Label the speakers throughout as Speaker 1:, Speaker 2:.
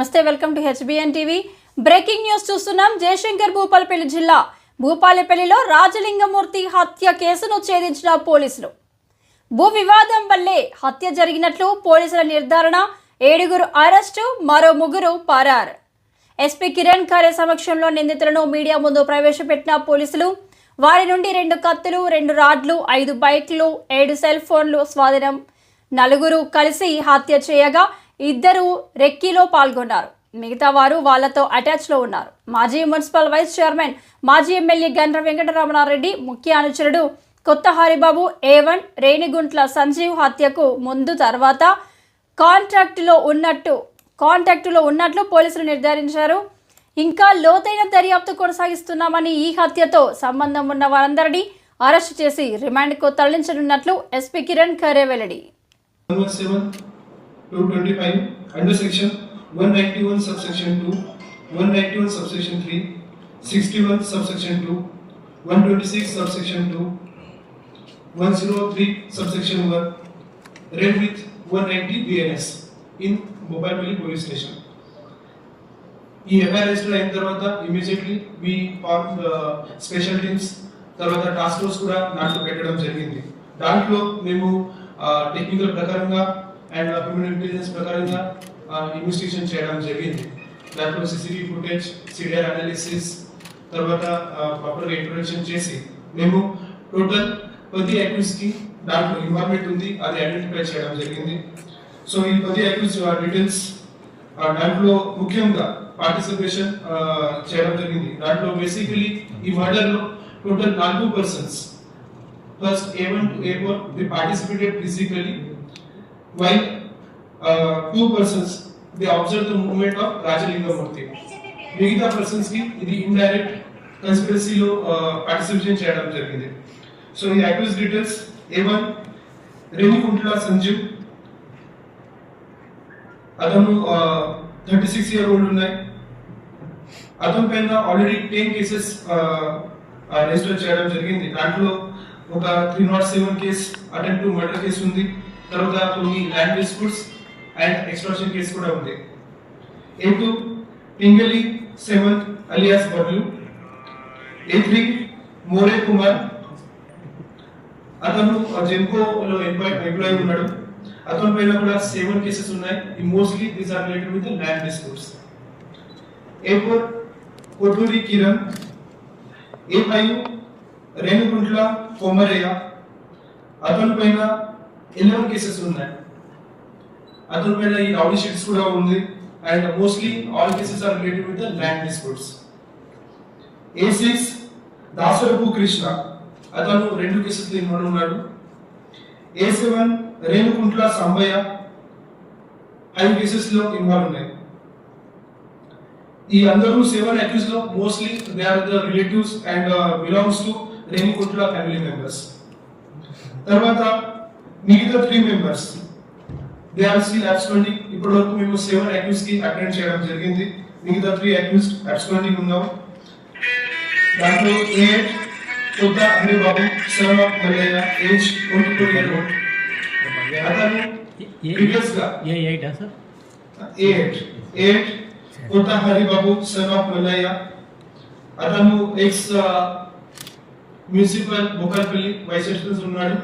Speaker 1: నమస్తే welcome to HBN TV. Breaking news చూస్తున్నాం. జయశంకర్ భూపాలపల్లి జిల్లా భూపాలపల్లిలో రాజలింగమూర్తి హత్య కేసును ఛేదించిన పోలీసులు. భూ వివాదం వల్లే హత్య జరిగినట్లు పోలీసుల నిర్ధారణ ఏడుగురు అరెస్టు మరో ముగ్గురు పారారు. ఎస్పీ కిరణ్ ఖరే సమక్షంలో నిందితులను మీడియా ముందు ప్రవేశపెట్టిన పోలీసులు వారి నుండి రెండు కత్తులు రెండు రాడ్లు ఐదు బైక్లు ఏడు సెల్ ఫోన్లు స్వాధీనం. నలుగురు కలిసి హత్య చేయగా ఇద్దరు రెక్కీలో పాల్గొన్నారు. మిగతా వారు వాళ్ళతో అటాచ్లో ఉన్నారు. మాజీ మున్సిపల్ వైస్ చైర్మన్ మాజీ ఎమ్మెల్యే గండ్ర వెంకటరమణారెడ్డి ముఖ్య అనుచరుడు కొత్త హరిబాబు ఏవన్ రేణిగుంట్ల సంజీవ్ హత్యకు ముందు తర్వాత కాంట్రాక్టులో ఉన్నట్టు కాంటాక్టులో ఉన్నట్లు పోలీసులు నిర్ధారించారు. ఇంకా లోతైన దర్యాప్తు కొనసాగిస్తున్నామని ఈ హత్యతో సంబంధం ఉన్న వారందరినీ అరెస్టు చేసి రిమాండ్కు తరలించనున్నట్లు ఎస్పీ కిరణ్ ఖరే వెల్లడి
Speaker 2: 117 to 25 under section 191 subsection 2, 191 subsection 3, 61 subsection 2, 126 subsection 2, 103 subsection 1, read with 190 BNS in Mobile police station. ఈ ఎఫ్ఐఆర్ రిజిస్టర్ అయిన తర్వాత immediately we form special teams తర్వాత టాస్క్ ఫోర్స్ కూడా దాంట్లో పెట్టడం జరిగింది దాంట్లో మేము టెక్నికల్ ప్రకారంగా అండ్ హ్యూమన్ ఇంటెలిజెన్స్ ప్రకారంగా ఇన్వెస్టిగేషన్ చేయడం జరిగింది. దాంట్లో సిసిటీవీ ఫుటేజ్ సిడిఆర్ అనాలిసిస్ తర్వాత ప్రాపర్గా ఇంట్రొడక్షన్ చేసి మేము టోటల్ పది అక్యూస్కి దాంట్లో ఇన్వాల్వ్మెంట్ ఉంది అది ఐడెంటిఫై చేయడం జరిగింది. సో ఈ పది అక్యూస్ డీటెయిల్స్ దాంట్లో ముఖ్యంగా పార్టిసిపేషన్ చేయడం జరిగింది. దాంట్లో బేసికలీ ఈ మర్డర్లో టోటల్ నాలుగు persons first A one to A four they participated physically while two persons they observe the movement of Rajalingamurthy మిగతా పర్సన్స్కి ఇది ఇండైరెక్ట్ కన్స్పిరసీలో పార్టిసిపేషన్ చేయడం జరిగింది. సో ఈ accused details A one Renikuntla Sanjeev అతను థర్టీ సిక్స్ ఇయర్ ఓల్డ్ ఉన్నాయి. అతని పైన ఆల్రెడీ టెన్ కేసెస్ రిజిస్టర్ చేయడం జరిగింది. దాంట్లో ఒక three not seven case attempt murder case ఉంది. తర్వాత కొన్ని land disputes and extortion case కూడా ఉంది. A two Pingali seventh alias Bablu A three More Kumar అతను జెన్కోలో ఎంప్లాయ్ ఎంప్లాయ్ ఉన్నాడు. అతని పైన కూడా సెవెన్ కేసెస్ ఉన్నాయి. ఈ mostly these are related with land disputes A four Kotturi Kiran A five Renuguntla Komuraiah అతని పైన ఎలెవెన్ కేసెస్ ఉన్నాయి. అతని మీద ఈ రౌడీ షీట్స్ కూడా ఉంది. And mostly all cases are related with land disputes. A six Dasarapu Krishna. అతను రెండు కేసెస్ ఇన్వాల్వ్ ఉన్నాడు. ఏ సెవెన్ రేణుకుంట్ల సంబయ్య ఐదు కేసెస్లో ఇన్వాల్వ్ ఉన్నాయి. ఈ అందరూ seven అక్యూస్లో mostly they are the relatives and belongs to Renukuntla family members తర్వాత మిగతా three members they are still absconding ఇప్పటి వరకు మేము సెవెన్ అక్యూస్కి అటెండ్ చేయడం జరిగింది. మిగతా త్రీ అక్యూస్ అబ్స్కాండింగ్ ఉన్నాం. దాంట్లో A Kotha Haribabu son of Mallaiah age twenty two year old అతను ప్రీవియస్గా
Speaker 3: A ఎయిటా sir?
Speaker 2: Eight eight Kotha Haribabu son of Mallaiah. అతను ex municipal Bhupalpally vice principal ఉన్నాడు.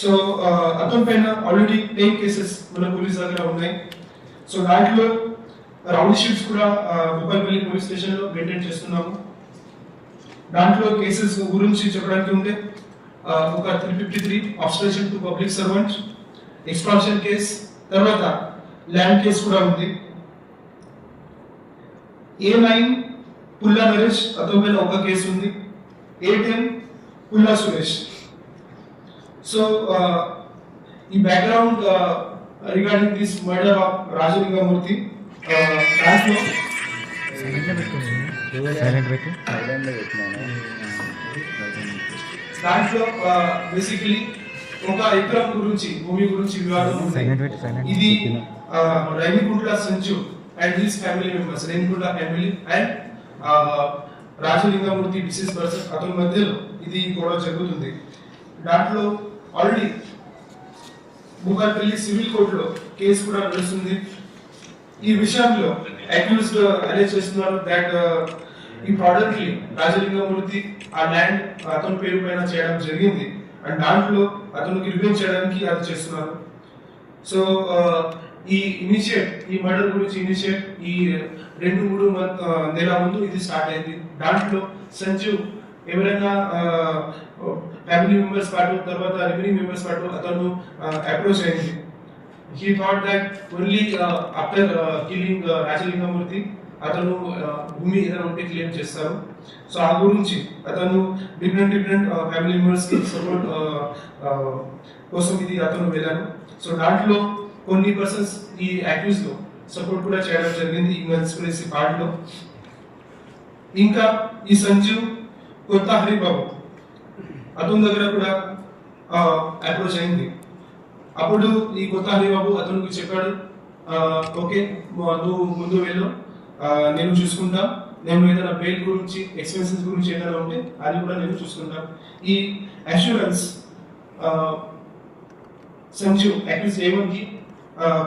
Speaker 2: సో uh, అతని పైన ఆల్రెడీ టెన్ కేసెస్ మన police దగ్గర ఉన్నాయి. So దాంట్లో రౌండ్ షీట్స్ కూడా భూపాలపల్లి పోలీస్ స్టేషన్లో మెయింటైన్ చేస్తున్నాము. దాంట్లో కేసెస్ గురించి చెప్పడానికి ఉంటే ఒక three fifty three obstruction to public servant extraction case తర్వాత ల్యాండ్ కేస్ కూడా ఉంది. ఏ నైన్ పుల్లా నరేష్ అతని పైన ఒక కేసు ఉంది. A ten Pulla Suresh so ఈ background regarding this murder of Rajalingamurthy దాంట్లో
Speaker 3: సైలెంట్ పెట్టు
Speaker 2: దాంట్లో బేసికలీ ఒక ఎకరం గురించి భూమి గురించి వివాదం. ఇది Renikuntla Sanchu and his family members Renikuntla family and Rajalingamurthy deceased person అతని మధ్యలో ఇది గొడవ జరుగుతుంది. దాంట్లో ఆల్రెడీ భూపాలపల్లి సివిల్ కోర్టులో కేసు కూడా నడుస్తుంది. ఈ విషయంలో అక్యూజ్డ్ అరెస్ట్ చేస్తున్నారు దాట్ ఈ ప్రాడక్ట్లీ రాజలింగమూర్తి ఆ ల్యాండ్ అతని పేరు పైన చేయడం జరిగింది. అండ్ దాంట్లో అతనికి రివెంజ్ చేయడానికి అది చేస్తున్నారు. సో uh, ఈ ఇనిషియేట్ ఈ మర్డర్ గురించి ఇనిషియేట్ ఈ రెండు మూడు మంత్ uh, నెల ముందు ఇది స్టార్ట్ అయింది. దాంట్లో సంజీవ్ ఎవరైనా uh, ఫ్యామిలీ మెంబర్స్ పాటు తర్వాత రెవెన్యూ మెంబర్స్ పాటు అతను అప్రోచ్ అయింది he thought that only after killing Rajalingamurthy అతను భూమి ఏదైనా ఉంటే క్లెయిమ్ చేస్తారు. సో ఆ గురించి అతను డిఫరెంట్ డిఫరెంట్ ఫ్యామిలీ మెంబర్స్కి సపోర్ట్ కోసం ఇది అతను వెళ్ళాను సో దాంట్లో కొన్ని పర్సన్స్ ఈ యాక్యూస్లో సపోర్ట్ కూడా చేయడం జరిగింది ఈ కన్స్పిరసీ పార్ట్లో ఇంకా ఈ సంజీవ్ కొత్త హరిబాబు అతని దగ్గర కూడా అప్రోచ్ అయింది. అప్పుడు ఈ కొత్త హరిబాబు అతనికి చెప్పాడు ఓకే నువ్వు ముందు వెళ్ళు. నేను చూసుకుంటా. నేను ఏదైనా బెయిల్ గురించి ఎక్స్పెన్సెస్ గురించి ఏదైనా ఉంటే అది కూడా నేను చూసుకుంటా. ఈ అష్యూరెన్స్ సంజీవ్ అక్యూజ్ ఏమన్కి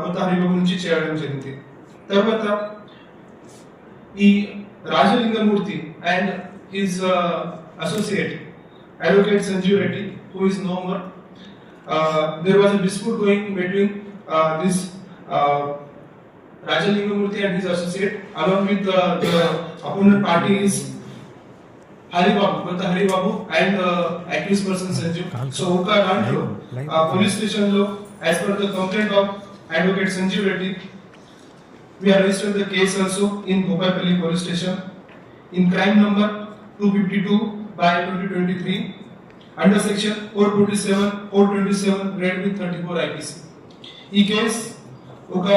Speaker 2: కొత్త హరిబాబు నుంచి చేయడం జరిగింది. తర్వాత ఈ Rajalingamurthy and his associate Advocate Sanjeev Reddy, who is no more. Uh, there was a dispute going between uh, this uh, Rajalingamurthy and his associate, along with the, the opponent party is Haribabu, but the Haribabu and the accused person Sanjeev. So, Uka Ranto, uh, police station law, as per the complaint of Advocate Sanjeev Reddy, we have registered the case also in Bhopal Police Station in crime number 252 by 2023 under section 427 427 read with 34 IPC ఈ case ఒక